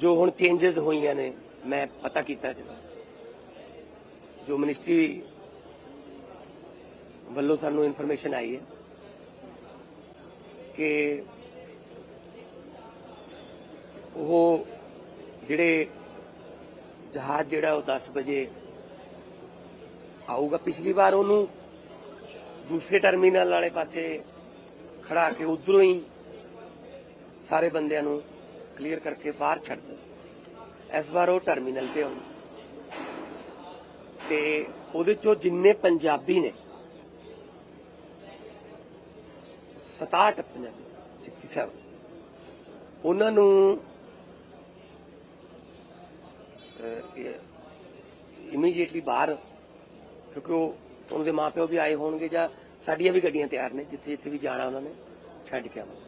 ਜੋ ਹੁਣ ਚੇਂਜਸ ਹੋਈਆਂ ਨੇ, ਮੈਂ ਪਤਾ ਕੀਤਾ ਸੀ ਜੋ ਮਿਨਿਸਟਰੀ ਵੱਲੋਂ ਸਾਨੂੰ ਇਨਫੋਰਮੇਸ਼ਨ ਆਈ ਹੈ ਕਿ ਉਹ ਜਿਹੜੇ ਜਹਾਜ਼ ਜਿਹੜਾ ਉਹ 10 ਵਜੇ ਆਊਗਾ, ਪਿਛਲੀ ਵਾਰ ਉਹਨੂੰ ਦੂਸਰੇ ਟਰਮੀਨਲ ਵਾਲੇ ਪਾਸੇ ਖੜਾ ਕੇ ਉਧਰੋਂ ਹੀ ਸਾਰੇ ਬੰਦਿਆਂ ਨੂੰ ਕਲੀਅਰ ਕਰਕੇ ਬਾਹਰ ਛੱਡ ਸੀ। ਇਸ ਵਾਰ ਉਹ ਟਰਮੀਨਲ ਤੇ ਆਉਣ। ਤੇ ਉਹਦੇ ਚੋਂ ਜਿੰਨੇ ਪੰਜਾਬੀ ਨੇ 67 ਪੰਜਾਬੀ 67 ਉਹਨਾਂ ਨੂੰ ਇਮੀਡੀਏਟਲੀ ਬਾਹਰ, ਕਿਉਂਕਿ ਉਹ ਉਹਨਾਂ ਦੇ ਮਾਪਿਓ ਵੀ ਆਏ ਹੋਣਗੇ ਜਾਂ ਸਾਡੀਆਂ ਵੀ ਗੱਡੀਆਂ ਤਿਆਰ ਨੇ ਜਿੱਥੇ ਜਿੱਥੇ ਵੀ ਜਾਣਾ ਉਹਨਾਂ ਨੇ, ਛੱਡ ਕੇ ਆਵਾਂਗੇ।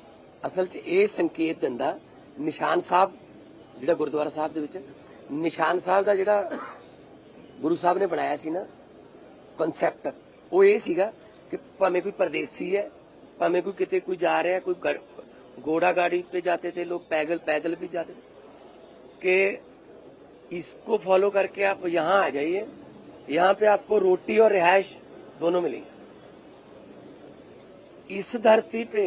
ਅਸਲ 'ਚ ਇਹ ਸੰਕੇਤ ਦਿੰਦਾ ਨਿਸ਼ਾਨ ਸਾਹਿਬ ਜਿਹੜਾ ਗੁਰਦੁਆਰਾ ਸਾਹਿਬ ਦੇ ਵਿੱਚ ਨਿਸ਼ਾਨ ਸਾਹਿਬ ਦਾ ਜਿਹੜਾ ਗੁਰੂ ਸਾਹਿਬ ਨੇ ਬਣਾਇਆ ਸੀ ਨਾ ਕਨਸੈਪਟ ਉਹ ਇਹ ਸੀਗਾ ਕਿ ਭਾਵੇਂ ਕੋਈ ਪਰਦੇਸੀ ਹੈ ਭਾਵੇਂ ਕੋਈ ਕਿਤੇ ਕੋਈ ਜਾ ਰਿਹਾ ਕੋਈ ਗੜ- घोड़ा गाड़ी पे जाते थे लोग पैदल पैदल भी जाते थे कि इसको फॉलो करके आप यहाँ आ जाइए यहाँ पे आपको रोटी और रिहायश दोनों मिलेगी इस धरती पे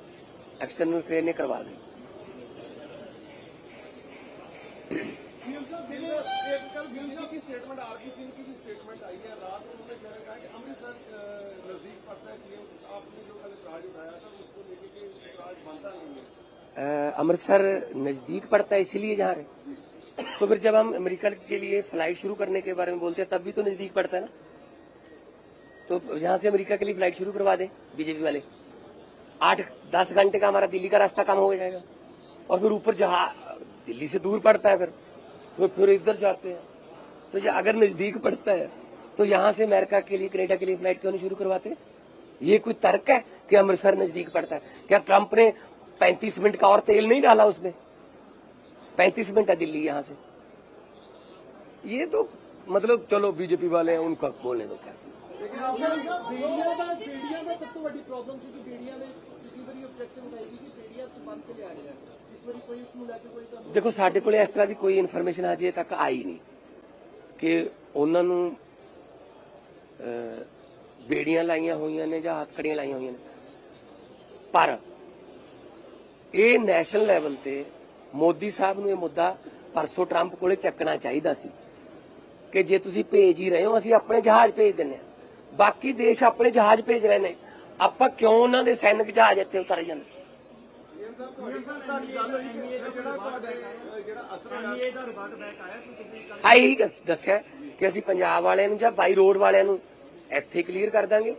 एक्सटर्नल फेयर ने करवा दी अमृतसर नज़दीक पड़ता है, इसलिए जहाँ रहे। तो फिर जब हम अमेरिका के लिए फ़्लाइट शुरू करने के बारे में बोलते हैं, तब भी तो नज़दीक पड़ता है ना। तो यहाँ से अमेरिका के लिए फ़्लाइट शुरू करवा दें, बीजेपी वाले। आठ, दस घंटे का हमारा दिल्ली का रास्ता कम हो जाएगा। और फिर ऊपर जहाँ, दिल्ली से दूर पड़ता है फिर। तो फिर इधर जाते हैं। तो ये अगर नज़दीक पड़ता है तो यहाँ से अमेरिका के लिए, कनेडा के लिए फ़्लाइट क्यों शुरू करवाते? ये कोई तर्क है कि अमृतसर नज़दीक पड़ता है? क्या ट्रंप ने 35 मिनट का और तेल नहीं डाला उसमें? 35 मिनट है दिल्ली यहाँ से। ये तो मतलब चलो, बीजेपी वाले हैं, उनका बोलने दो क्या? ਵੱਡੀ ਪ੍ਰੋਬਲਮ ਸੀ ਕਿ ਬੇੜੀਆਂ ਦੇ ਪਿਛਲੀ ਵਾਰੀ ਆਬਜੈਕਸ਼ਨ ਉਠਾਈ ਗਈ ਕਿ ਬੇੜੀਆਂ ਚ ਬੰਦ ਕੇ ਲਿਆ ਰਿਹਾ। ਇਸ ਵਾਰੀ ਕੋਈ ਉਸ ਨੂੰ ਲੈ ਕੇ ਕੋਈ ਤੁਹਾਨੂੰ ਦੇਖੋ, ਸਾਡੇ ਕੋਲੇ ਇਸ ਤਰ੍ਹਾਂ ਦੀ ਕੋਈ ਇਨਫੋਰਮੇਸ਼ਨ ਅਜੇ ਤੱਕ ਆਈ ਨਹੀਂ ਕਿ ਉਹਨਾਂ ਨੂੰ ਬੇੜੀਆਂ ਲਾਈਆਂ ਹੋਈਆਂ ਨੇ ਜਾਂ ਹੱਥਕੜੀਆਂ ਲਾਈਆਂ ਹੋਈਆਂ ਨੇ। ਪਰ ਇਹ ਨੈਸ਼ਨਲ ਲੈਵਲ ਤੇ ਮੋਦੀ ਸਾਹਿਬ ਨੂੰ ਇਹ ਮੁੱਦਾ ਪਰਸੋਂ ਟਰੰਪ ਕੋਲੇ ਚੱਕਣਾ ਚਾਹੀਦਾ ਸੀ ਕਿ ਜੇ ਤੁਸੀਂ ਭੇਜ ਹੀ ਰਹੇ ਹੋ, ਅਸੀਂ ਆਪਣੇ ਜਹਾਜ਼ ਭੇਜ ਦਿੰਨੇ ਆ ਬਾਕੀ ਦੇਸ਼ ਆਪਣੇ ਜਹਾਜ਼ ਭੇਜ ਰਹੇ ਨੇ। ਆਪਾਂ ਕਿਉਂ ਉਹਨਾਂ ਦੇ ਸੈਨਿਕ ਜਹਾਜ਼ ਇੱਥੇ ਉਤਾਰੇ ਜਾਂਦੇ? ਆਈ ਦੱਸਿਆ ਕਿ ਅਸੀਂ ਪੰਜਾਬ ਵਾਲਿਆਂ ਨੂੰ ਜਾਂ ਬਾਈ ਰੋਡ ਵਾਲਿਆਂ ਨੂੰ ਇੱਥੇ ਕਲੀਅਰ ਕਰ ਦਾਂਗੇ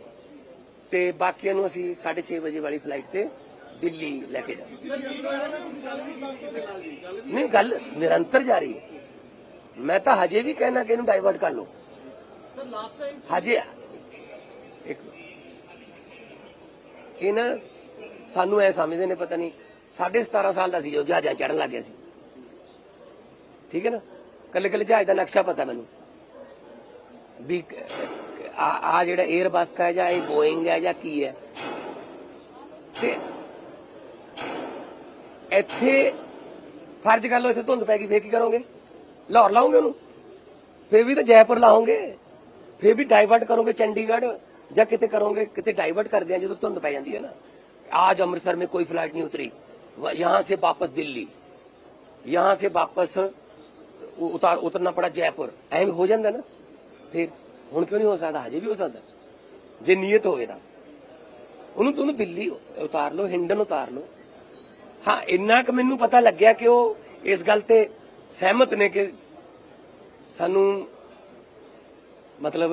ਤੇ ਬਾਕੀਆਂ ਨੂੰ ਅਸੀਂ 6:30 ਵਜੇ ਵਾਲੀ ਫਲਾਈਟ ਤੇ ਦਿੱਲੀ ਲੈ ਕੇ ਜਾਵਾਂਗੇ। ਨਹੀਂ ਗੱਲ ਨਿਰੰਤਰ ਜਾਰੀ ਹੈ। ਮੈਂ ਤਾਂ ਹਜੇ ਵੀ ਕਹਿਣਾ ਕਿ ਇਹਨੂੰ ਡਾਈਵਰਟ ਕਰ ਲਓ। ਸਰ ਲਾਸਟ ਟਾਈਮ ਹਜੇ ਇੱਕ ਇਹ ਨਾ ਸਾਨੂੰ ਐ ਸਮਝਦੇ ਨੇ, ਪਤਾ ਨਹੀਂ, ਸਾਢੇ 17 ਸਾਲ ਦਾ ਸੀ ਜੋ ਜਹਾਜ਼ਾਂ ਚੜਨ ਲੱਗ ਗਿਆ ਸੀ। ਠੀਕ ਹੈ ਨਾ? ਕੱਲੇ ਕੱਲੇ ਜਹਾਜ਼ ਦਾ ਨਕਸ਼ਾ ਪਤਾ ਮੈਨੂੰ। ਵੀ ਆ ਜਿਹੜਾ 에ਅਰ ਬੱਸ ਹੈ ਜਾਂ ਇਹ ਬੋਇੰਗ ਹੈ ਜਾਂ ਕੀ ਹੈ। ਤੇ ਇੱਥੇ ਫਰਜ਼ ਕਰ ਲਓ, ਇੱਥੇ ਧੁੰਦ ਪੈ ਗਈ, ਫੇਰ ਕੀ ਕਰੋਗੇ? ਲਾਹੌਰ ਲਾਉਂਗੇ ਉਹਨੂੰ? ਫੇਰ ਵੀ ਤਾਂ ਜੈਪੁਰ ਲਾਉਂਗੇ ਫੇਰ ਵੀ ਡਾਈਵਰਟ ਕਰੋਗੇ ਚੰਡੀਗੜ੍ਹ। ਜਾਂ ਕਿਤੇ ਕਰੋਗੇ ਕਿਤੇ ਡਾਈਵਰਟ ਕਰਦੇ ਆ ਜਦੋਂ ਧੁੰਦ ਪੈ ਜਾਂਦੀ ਹੈ ਨਾ आज अमृतसर में कोई फ्लाइट नहीं उतरी वह- यहाँ से वापस दिल्ली यहाँ से वापस उ- उतार उतरना पड़ा जयपुर ਐਂ ਹੋ ਜਾਂਦਾ ਨਾ ਫਿਰ ਹੁਣ ਕਿਉਂ ਨਹੀਂ ਹੋ ਸਕਦਾ ਹਜੇ ਵੀ ਹੋ ਸਕਦਾ ਜੇ ਨੀਅਤ ਹੋਵੇ ਤਾਂ ਉਹਨੂੰ ਤੁਹਾਨੂੰ ਦਿੱਲੀ ਉਤਾਰ ਲਓ ਹਿੰਡਨ ਉਤਾਰ ਲਓ ਹਾਂ ਇੰਨਾ ਕੁ ਮੈਨੂੰ ਪਤਾ ਲੱਗਿਆ ਕਿ ਉਹ ਇਸ ਗੱਲ ਤੇ ਸਹਿਮਤ ਨੇ ਕਿ ਸਾਨੂੰ ਮਤਲਬ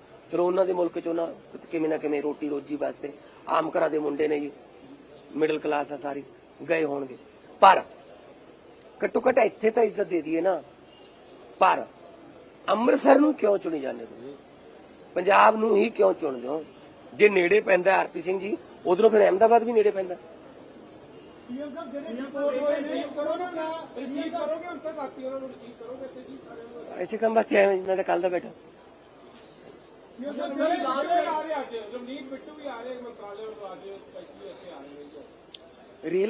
ਚਲੋ ਉਹਨਾਂ ਦੇ ਮੁਲਕ ਚ ਉਹਨਾਂ ਕਿਵੇਂ ਨਾ ਕਿਵੇਂ ਰੋਟੀ ਰੋਜੀ ਵਾਸਤੇ ਆਮ ਘਰਾਂ ਦੇ ਮੁੰਡੇ ਨੇ ਜੀ ਮਿਡਲ ਕਲਾਸ ਆ ਸਾਰੀ ਗਏ ਹੋਣਗੇ। ਪਰ ਘੱਟੋ ਘੱਟ ਇੱਥੇ ਤਾਂ ਇੱਜ਼ਤ ਦੇ ਦਈਏ ਨਾ। ਪਰ ਅੰਮ੍ਰਿਤਸਰ ਨੂੰ ਕਿਉਂ ਚੁਣੀ ਜਾਂਦੇ ਤੁਸੀਂ? ਪੰਜਾਬ ਨੂੰ ਹੀ ਕਿਉਂ ਚੁਣਦੇ ਹੋ? ਜੇ ਨੇੜੇ ਪੈਂਦਾ ਆਰਪੀ ਸਿੰਘ ਜੀ ਉਧਰੋਂ ਫਿਰ ਅਹਿਮਦਾਬਾਦ ਵੀ ਨੇੜੇ ਪੈਂਦਾ। ਸੀਐਮ ਸਾਹਿਬ ਜਿਹੜੇ ਰਿਪੋਰਟ ਹੋਏ ਨੇ ਰਿਸੀਵ ਕਰੋਗੇ ਤੱਕ ਆਤੀ ਉਹਨਾਂ ਨੂੰ ਰਿਸੀਵ ਕਰੋਗੇ ਤੇ ਜੀ? ਸਾਰਿਆਂ ਨੂੰ ਐਸੇ ਕੰਮ ਵਾਸਤੇ ਆਇਆ ਮੈਂ ਤਾਂ ਕੱਲ ਦਾ ਬੈਠਾ।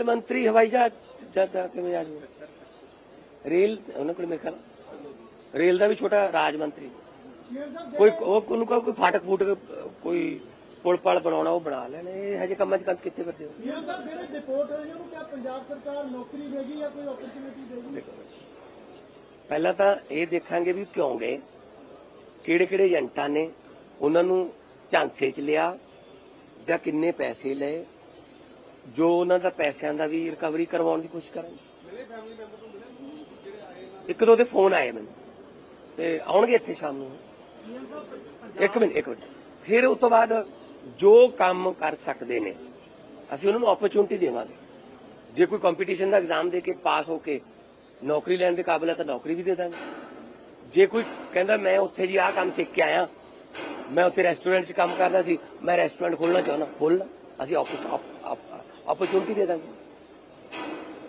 ਮੰਤਰੀ ਹਵਾਈ ਜਹਾਜ਼ ਜਦ ਕਿਵੇਂ ਆ ਜਾਊਗਾ? ਰੇਲ ਉਹਨਾਂ ਕੋਲ ਮੇਰੇ ਖਿਆਲ ਰੇਲ ਦਾ ਵੀ ਛੋਟਾ ਰਾਜ ਮੰਤਰੀ। ਕੋਈ ਉਹ ਉਹਨੂੰ ਕਹੋ ਕੋਈ ਫਾਟਕ ਫੂਟਕ ਕੋਈ ਪੁਲ ਪਲ ਬਣਾਉਣਾ ਉਹ ਬਣਾ ਲੈਣ। ਇਹ ਹਜੇ ਕੰਮਾਂ 'ਚ ਕੰਮ ਕਿੱਥੇ ਕਰਦੇ ਹੋ? ਸੀਐਮ ਸਾਹਿਬ ਜਿਹੜੇ ਰਿਪੋਰਟ ਹੋਏ ਨੇ ਉਹਨੂੰ ਕਿਹਾ ਪੰਜਾਬ ਸਰਕਾਰ ਨੌਕਰੀ ਦੇਗੀ ਜਾਂ ਕੋਈ ਓਪਰਚੁਨਿਟੀ ਦੇਗੀ? ਦੇਖੋ ਪਹਿਲਾਂ ਤਾਂ ਇਹ ਦੇਖਾਂਗੇ ਵੀ ਕਿਉਂ ਗਏ ਕਿਹੜੇ ਕਿਹੜੇ ਏਜੰਟਾਂ ਨੇ ਉਹਨਾਂ ਨੂੰ ਝਾਂਸੇ 'ਚ ਲਿਆ ਜਾਂ ਕਿੰਨੇ ਪੈਸੇ ਲਏ ਜੋ ਉਹਨਾਂ ਦਾ ਪੈਸਿਆਂ ਦਾ ਵੀ ਰਿਕਵਰੀ ਕਰਵਾਉਣ ਦੀ ਕੋਸ਼ਿਸ਼ ਕਰਾਂਗੇ ਇੱਕ ਦੋ ਦੇ ਫੋਨ ਆਏ ਮੈਨੂੰ ਤੇ ਆਉਣਗੇ ਇੱਥੇ ਸ਼ਾਮ ਨੂੰ। ਇੱਕ ਮਿੰਟ ਇੱਕ ਮਿੰਟ। ਫਿਰ ਉਸ ਤੋਂ ਬਾਅਦ ਜੋ ਕੰਮ ਕਰ ਸਕਦੇ ਨੇ ਅਸੀਂ ਉਹਨਾਂ ਨੂੰ ਓਪਰਚੁਨਿਟੀ ਦੇਵਾਂਗੇ। ਜੇ ਕੋਈ ਕੰਪੀਟੀਸ਼ਨ ਦਾ ਐਗਜ਼ਾਮ ਦੇ ਕੇ ਪਾਸ ਹੋ ਕੇ ਨੌਕਰੀ ਲੈਣ ਦੇ ਕਾਬਿਲ ਹੈ ਤਾਂ ਨੌਕਰੀ ਵੀ ਦੇ ਦਾਂਗੇ। ਜੇ ਕੋਈ ਕਹਿੰਦਾ ਮੈਂ ਉੱਥੇ ਜੀ ਆਹ ਕੰਮ ਸਿੱਖ ਕੇ ਆਇਆ ਮੈਂ ਉੱਥੇ ਰੈਸਟੋਰੈਂਟ 'ਚ ਕੰਮ ਕਰਦਾ ਸੀ। ਮੈਂ ਰੈਸਟੋਰੈਂਟ ਖੋਲਣਾ ਚਾਹੁੰਦਾ। ਖੋਲ੍ਹ ਅਸੀਂ ਓਪਰਚੁਨਿਟੀ ਦੇ ਦਾਂਗੇ।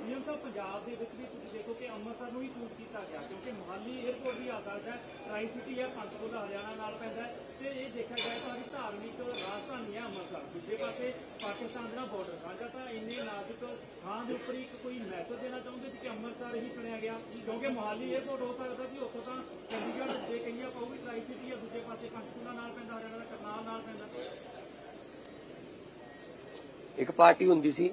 ਸੀਐਮ ਸਾਹਿਬ ਪੰਜਾਬ ਦੇ ਵਿੱਚ ਵੀ ਤੁਸੀਂ ਅੰਮ੍ਰਿਤਸਰ ਨੂੰ ਹੀ ਚੂਜ਼ ਕੀਤਾ ਗਿਆ, ਕਿਉਂਕਿ ਮੁਹਾਲੀ 에ਅਰਪੋਰਟ ਵੀ ਆ ਸਕਦਾ ਹੈ ਸਿਟੀ ਹੈ ਪੰਚਕੂਲਾ ਹਰਿਆਣਾ ਨਾਲ ਪੈਂਦਾ ਤੇ ਇਹ ਦੇਖਿਆ ਜਾਏ ਤਾਂ ਵੀ ਧਾਰਮਿਕ ਰਾਜਧਾਨੀ ਹੈ ਅੰਮ੍ਰਿਤਸਰ। ਦੂਜੇ ਪਾਸੇ ਪਾਕਿਸਤਾਨ ਦਾ ਬਾਰਡਰ ਸਾਂਝਾ ਤਾਂ ਇੰਨੇ ਨਾਜ਼ੁਕ ਥਾਂ ਦੇ ਉੱਪਰ ਇੱਕ ਕੋਈ ਮੈਸੇਜ ਦੇਣਾ ਚਾਹੁੰਦੇ ਸੀ ਕਿ ਅੰਮ੍ਰਿਤਸਰ ਹੀ ਚੁਣਿਆ ਗਿਆ, ਕਿਉਂਕਿ ਮੁਹਾਲੀ 에ਅਰਪੋਰਟ ਹੋ ਸਕਦਾ ਸੀ, ਉੱਥੋਂ ਤਾਂ ਚੰਡੀਗੜ੍ਹ ਜੇ ਕਹੀਏ ਆਪਾਂ ਉਹ ਵੀ ਟਰਾਈ ਸਿਟੀ ਹੈ, ਦੂਜੇ ਪਾਸੇ ਪੰਚਕੂਲਾ ਨਾਲ ਪੈਂਦਾ, ਹਰਿਆਣਾ ਦਾ ਕਰਨਾਲ ਨਾਲ ਪੈਂਦਾ। ਇੱਕ ਪਾਰਟੀ ਹੁੰਦੀ ਸੀ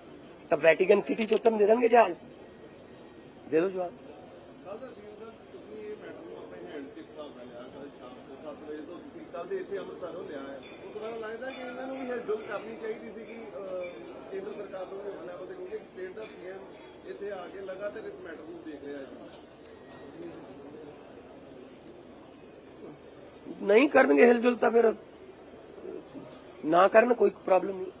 ਤਾਂ ਵੈਟੀਕਨ ਸਿਟੀ ਚ ਉਤਰਨ ਦੇ ਦੇਣਗੇ ਜਹਾਜ਼ ਦੇ ਦਿਓ ਜਵਾਬ ਕੱਲ ਦਾ ਦੇ ਇੱਥੇ ਅੰਮ੍ਰਿਤਸਰੋਂ ਲਿਆ ਹੈ ਉਸ ਤੋਂ ਲੱਗਦਾ ਕਿ ਇਹਨਾਂ ਨੂੰ ਵੀ ਹਿਲਜੁਲ ਕਰਨੀ ਚਾਹੀਦੀ ਸੀ ਕਿ ਕੇਂਦਰ ਸਰਕਾਰ ਨੂੰ ਵੀ ਲੈਵਲ ਤੇ ਕਿਉਂਕਿ ਸਟੇਟ ਦਾ ਸੀਐਮ ਇੱਥੇ ਆ ਕੇ ਲਗਾਤਾਰ ਇਸ ਮੈਟਰ ਨੂੰ ਦੇਖ ਰਿਹਾ ਹੈ ਨਹੀਂ ਕਰਨਗੇ ਹਿਲਜੁਲ ਤਾਂ ਫਿਰ ਨਾ ਕਰਨ ਕੋਈ ਪ੍ਰੋਬਲਮ ਨਹੀਂ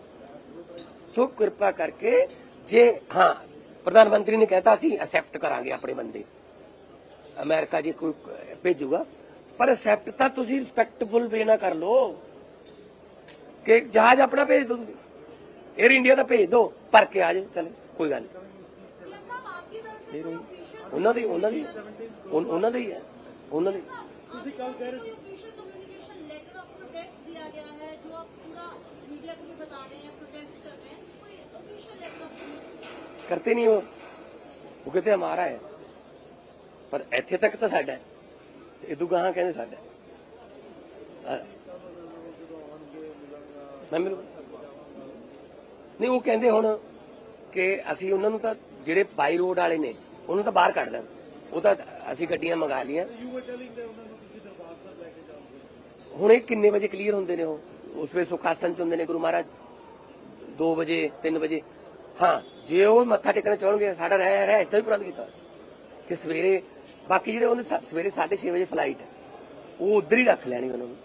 ਸੋ ਕਿਰਪਾ ਕਰਕੇ ਜੇ ਹਾਂ ਪ੍ਰਧਾਨ ਮੰਤਰੀ ਨੇ ਕਹਿਤਾ ਸੀ ਅਸੈਪਟ ਕਰਾਂਗੇ ਆਪਣੇ ਬੰਦੇ। ਅਮਰੀਕਾ ਜੇ ਕੋਈ ਭੇਜੂਗਾ ਪਰ ਅਸੈਪਟ ਤਾਂ ਤੁਸੀਂ ਰਿਸਪੈਕਟਫੁਲ ਵੇ ਨਾ ਕਰ ਲੋ ਕਿ ਜਹਾਜ਼ ਆਪਣਾ ਭੇਜ ਦੋ ਤੁਸੀਂ। 에ਅਰ ਇੰਡੀਆ ਦਾ ਭੇਜ ਦਿਓ ਭਰ ਕੇ ਆ ਜਾਓ ਚਲੇ ਕੋਈ ਗੱਲ ਨਹੀਂ। ਉਹਨਾਂ ਦੀ ਉਹਨਾਂ ਦੀ ਉਹਨਾਂ ਦੀ ਹੈ ਉਹਨਾਂ ਦੀ। ਤੁਸੀਂ ਕੱਲ ਕਹਿ ਰਹੇ ਸੀ। ਕਮਿਊਨੀਕੇਸ਼ਨ ਲੈਟਰ ਆਫ ਪ੍ਰੋਟੈਸਟ ਦਿਆ ਗਿਆ ਹੈ ਜੋ ਆਪ ਪੂਰਾ ਮੀਡੀਆ ਨੂੰ ਬਤਾ ਰਹੇ ਹੋ करते नहीं वो वो कहते हमारा है पर ਇੱਥੇ ਤੱਕ ਤਾਂ ਸਾਡਾ ਹੈ ਇਦੋਂ ਗਾਹਾਂ ਕਹਿੰਦੇ ਸਾਡਾ ਹੈ। ਅਹ ਮੈਂ ਮਿਲੂ ਨਹੀਂ ਉਹ ਕਹਿੰਦੇ ਹੁਣ ਕਿ ਅਸੀਂ ਉਹਨਾਂ ਨੂੰ ਤਾਂ ਜਿਹੜੇ ਬਾਈ ਰੋਡ ਵਾਲੇ ਨੇ ਉਹਨੂੰ ਤਾਂ ਬਾਹਰ ਕੱਢ ਦੇਣ ਉਹ ਤਾਂ ਅਸੀਂ ਗੱਡੀਆਂ ਮੰਗਾ ਲਈਆਂ ਹੁਣ ਇਹ ਕਿੰਨੇ ਵਜੇ ਕਲੀਅਰ ਹੁੰਦੇ ਨੇ ਉਹ ਉਸ ਵੇ ਸੁਖਾਸਨ ਚ ਹੁੰਦੇ ਨੇ ਗੁਰੂ ਮਹਾਰਾਜ 2 ਵਜੇ 3 ਵਜੇ ਹਾਂ ਜੇ ਉਹ ਮੱਥਾ ਟੇਕਣਾ ਚਾਹਣਗੇ ਸਾਡਾ ਰਹਿ ਰਹਿ ਇਸ ਦਾ ਵੀ ਪ੍ਰਬੰਧ ਕੀਤਾ। ਕਿ ਸਵੇਰੇ ਬਾਕੀ ਜਿਹੜੇ ਉਹਨੇ ਸਵੇਰੇ 6:30 ਵਜੇ ਫਲਾਈਟ ਹੈ ਉਹ ਉਧਰ ਹੀ ਰੱਖ ਲੈਣੀ ਉਹਨਾਂ ਨੂੰ।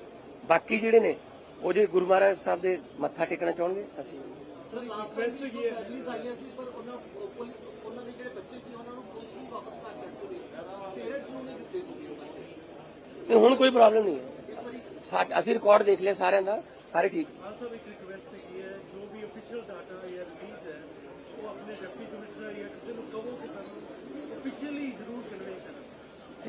ਬਾਕੀ ਜਿਹੜੇ ਨੇ ਉਹ ਜੇ ਗੁਰੂ ਮਹਾਰਾਜ ਸਾਹਿਬ ਦੇ ਮੱਥਾ ਟੇਕਣਾ ਚਾਹਣਗੇ ਅਸੀਂ ਨਹੀਂ ਹੁਣ ਕੋਈ ਪ੍ਰੋਬਲਮ ਨਹੀਂ ਹੈ। ਅਸੀਂ ਰਿਕਾਰਡ ਦੇਖ ਲਿਆ ਸਾਰਿਆਂ ਦਾ ਸਾਰੇ ਠੀਕ। ਸਾਹਿਬ ਇੱਕ ਰਿਕੁਐਸਟ ਹੈਗੀ ਹੈ ਜੋ ਵੀ ਅਫੀਸ਼ੀਅਲ ਡਾਟਾ ਜਾਂ ਰਿਲੀਜ਼ ਹੈ ਉਹ ਆਪਣੇ ਡਿਪਟੀ ਕਮਿਸ਼ਨਰ ਜਾਂ ਕਿਸੇ ਨੂੰ ਕਹੋ ਕਿ ਸਾਨੂੰ ਅਫੀਸ਼ੀਅਲੀ ਜ਼ਰੂਰ ਕਨਵੇ ਕਰਨ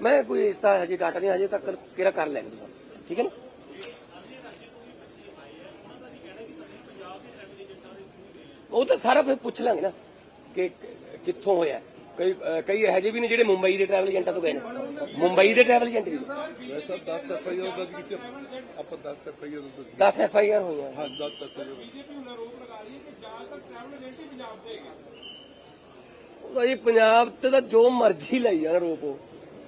ਮੈਂ ਕੋਈ ਇਸ ਤਰ੍ਹਾਂ ਹਜੇ ਡਾਟਾ ਨਹੀਂ ਹਜੇ ਤੱਕ ਕਿਹੜਾ ਕਰ ਲੈਣਗੇ ਠੀਕ ਹੈ ਨਾ? ਉਹ ਤਾਂ ਸਾਰਾ ਫਿਰ ਪੁੱਛ ਲਾਂਗੇ ਨਾ ਕਿ ਕਿੱਥੋਂ ਹੋਇਆ। ਕਈ ਕਈ ਇਹੋ ਜਿਹੇ ਵੀ ਨੇ ਜਿਹੜੇ ਮੁੰਬਈ ਦੇ ਟਰੈਵਲ ਏਜੰਟਾਂ ਤੋਂ ਗਏ ਨੇ। ਮੁੰਬਈ ਦੇ ਟਰੈਵਲ ਏਜੰਟ ਵੀ ਵੈਸਾ 10 ਐਫ ਆਈ ਆਰ ਦਰਜ ਕੀਤੀ। ਆਪਾਂ 10 ਐਫ ਆਈ ਆਰ ਦਰਜ 10 ਐਫ ਆਈ ਆਰ ਹੋਈਆਂ। ਹਾਂ 10 ਐਫ ਆਈ ਆਰ ਬੀਜੇਪੀ ਹੁਣ ਆਰੋਪ ਲਗਾ ਰਹੀ ਹੈ ਕਿ ਜ਼ਿਆਦਾਤਰ ਟਰੈਵਲ ਏਜੰਟ ਹੀ ਪੰਜਾਬ ਦੇ ਹੈਗੇ। ਉਹ ਜੀ ਪੰਜਾਬ ਤੇ ਤਾਂ ਜੋ ਮਰਜ਼ੀ ਲਈ ਜਾਣ ਰੋਪ